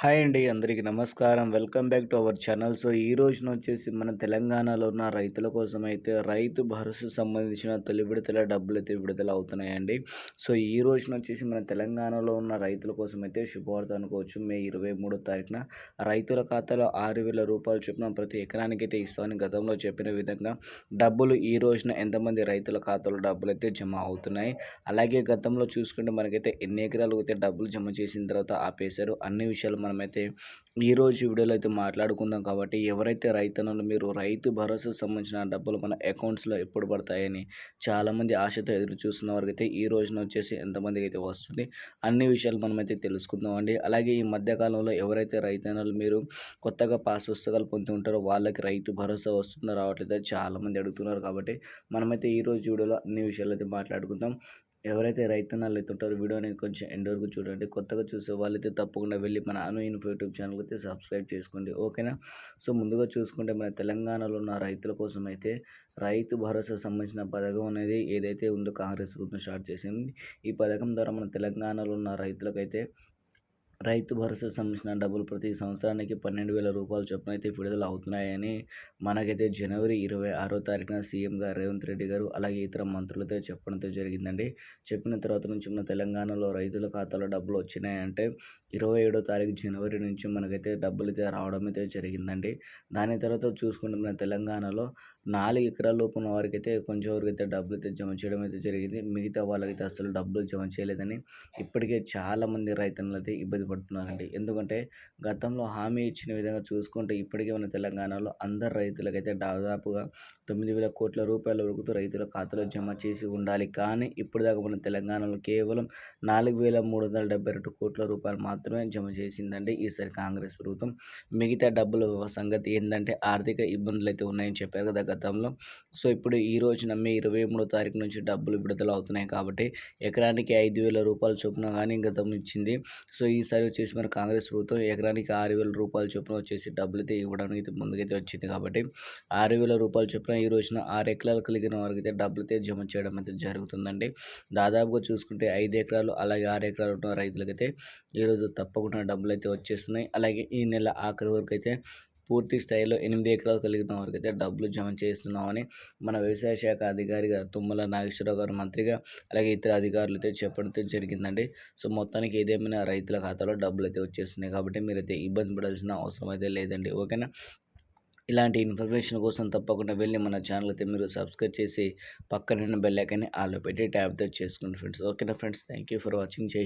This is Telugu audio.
హాయ్ అండి అందరికీ నమస్కారం. Welcome back to our channel. So ఈ రోజున వచ్చేసి మన తెలంగాణలో ఉన్న రైతుల కోసం అయితే రైతు భరోసా సంబంధించిన తొలి విడతల డబ్బులు అయితే విడుదల అవుతున్నాయండి సో ఈ రోజున వచ్చేసి మన తెలంగాణలో ఉన్న రైతుల కోసం అయితే శుభవార్త అనుకోవచ్చు. మే ఇరవై మూడో తారీఖున రైతుల ఖాతాలో ఆరు వేల రూపాయలు చొప్పున ప్రతి ఎకరానికి అయితే ఇస్తామని గతంలో చెప్పిన విధంగా డబ్బులు ఈ రోజున ఎంతమంది రైతుల ఖాతాలో డబ్బులు అయితే జమ అవుతున్నాయి. అలాగే గతంలో చూసుకుంటే మనకైతే ఎన్ని ఎకరాలు అయితే డబ్బులు జమ చేసిన తర్వాత ఆపేశారు. అన్ని విషయాలు మనమైతే ఈరోజు వీడియోలో అయితే మాట్లాడుకుందాం కాబట్టి ఎవరైతే రైతన్నలు మీరు రైతు భరోసా సంబంధించిన డబ్బులు మన అకౌంట్స్లో ఎప్పుడు పడతాయని చాలామంది ఆశతో ఎదురు చూస్తున్న వారికైతే ఈ రోజున వచ్చేసి ఎంతమందికి అయితే వస్తుంది అన్ని విషయాలు మనమైతే తెలుసుకుందాం అండి. అలాగే ఈ మధ్యకాలంలో ఎవరైతే రైతన్నలు మీరు కొత్తగా పాస్ పుస్తకాలు పొంది ఉంటారో వాళ్ళకి రైతు భరోసా వస్తుందో రావట్లేదో చాలామంది అడుగుతున్నారు కాబట్టి మనమైతే ఈరోజు వీడియోలో అన్ని విషయాలు అయితే మాట్లాడుకుందాం. ఎవరైతే రైతన్నలు అయితే ఉంటారో వీడియో అనేది కొంచెం ఎండ్ వరకు చూడండి. కొత్తగా చూసే వాళ్ళైతే తప్పకుండా వెళ్ళి మన అను ఇన్ఫో యూట్యూబ్ ఛానల్ అయితే సబ్స్క్రైబ్ చేసుకోండి. ఓకేనా? సో ముందుగా చూసుకుంటే మన తెలంగాణలో ఉన్న రైతుల కోసం అయితే రైతు భరోసా సంబంధించిన పథకం అనేది ఏదైతే ఉందో కాంగ్రెస్ ప్రభుత్వం స్టార్ట్ చేసింది. ఈ పథకం ద్వారా మన తెలంగాణలో ఉన్న రైతులకైతే రైతు భరోసా సంబంధించిన డబ్బులు ప్రతి సంవత్సరానికి పన్నెండు వేల రూపాయలు చొప్పున అయితే విడుదల అవుతున్నాయని మనకైతే జనవరి ఇరవై ఆరో తారీఖున సీఎం గారు రేవంత్ రెడ్డి గారు అలాగే ఇతర మంత్రులతో చెప్పడంతో జరిగిందండి. చెప్పిన తర్వాత నుంచి మన తెలంగాణలో రైతుల ఖాతాలో డబ్బులు వచ్చినాయంటే ఇరవై ఏడో తారీఖు జనవరి నుంచి మనకైతే డబ్బులు అయితే రావడం అయితే జరిగిందండి. దాని తర్వాత చూసుకుంటే మన తెలంగాణలో నాలుగు ఎకరాల లోపు ఉన్న వారికైతే కొంచెం వరకు అయితే డబ్బులు అయితే జమ చేయడం అయితే జరిగింది. మిగతా వాళ్ళకైతే అసలు డబ్బులు జమ చేయలేదని ఇప్పటికే చాలామంది రైతులైతే ఇబ్బంది పడుతున్నారండి ఎందుకంటే గతంలో హామీ ఇచ్చిన విధంగా చూసుకుంటే ఇప్పటికే మన తెలంగాణలో అందరు రైతులకైతే దాదాపుగా తొమ్మిది వేల కోట్ల రూపాయల వరకు రైతుల ఖాతాలో జమ చేసి ఉండాలి. కానీ ఇప్పుడు దాకా మన తెలంగాణలో కేవలం నాలుగు వేల మూడు వందల డెబ్బై రెండు కోట్ల రూపాయలు మాత్రమే జమ చేసిందండి ఈసారి కాంగ్రెస్ ప్రభుత్వం. మిగతా డబ్బుల సంగతి ఏంటంటే ఆర్థిక ఇబ్బందులు అయితే ఉన్నాయని చెప్పారు కదా గతంలో. సో ఇప్పుడు ఈ రోజున మే ఇరవై మూడో తారీఖు నుంచి డబ్బులు విడుదల అవుతున్నాయి కాబట్టి ఎకరానికి ఐదు వేల రూపాయల చొప్పున కానీ గతం ఇచ్చింది. సో ఈసారి వచ్చేసి మన కాంగ్రెస్ ప్రభుత్వం ఎకరానికి ఆరు వేల రూపాయలు చొప్పున వచ్చేసి డబ్బులు అయితే ఇవ్వడానికి అయితే ముందుకైతే వచ్చింది కాబట్టి ఆరు వేల రూపాయల చొప్పున ఈ రోజున ఆరు ఎకరాలు కలిగిన వారికి అయితే డబ్బులు అయితే జమ చేయడం అయితే జరుగుతుందండి. దాదాపుగా చూసుకుంటే ఐదు ఎకరాలు అలాగే ఆరు ఎకరాలు ఉన్న రైతులకైతే ఈరోజు తప్పకుండా డబ్బులు అయితే వచ్చేస్తున్నాయి. అలాగే ఈ నెల ఆఖరి వరకు అయితే పూర్తి స్థాయిలో ఎనిమిది ఎకరాలు కలిగిన వారికైతే అయితే డబ్బులు జమ చేస్తున్నామని మన వ్యవసాయ శాఖ అధికారిగా తుమ్మల నాగేశ్వరరావు గారు మంత్రిగా అలాగే ఇతర అధికారులు అయితే చెప్పడం జరిగిందండి. సో మొత్తానికి ఏదేమైనా రైతుల ఖాతాలో డబ్బులు అయితే వచ్చేస్తున్నాయి కాబట్టి మీరైతే ఇబ్బంది పడాల్సిన అవసరం అయితే లేదండి. ఓకేనా? ఇలాంటి ఇన్ఫర్మేషన్ కోసం తప్పకుండా వెళ్ళి మన ఛానల్ అయితే మీరు సబ్స్క్రైబ్ చేసి పక్కన బెల్ ఐకాన్ని ఆలో పెట్టి ట్యాబ్ చేసుకోండి ఫ్రెండ్స్. ఓకేనా friends? Thank you for watching. జై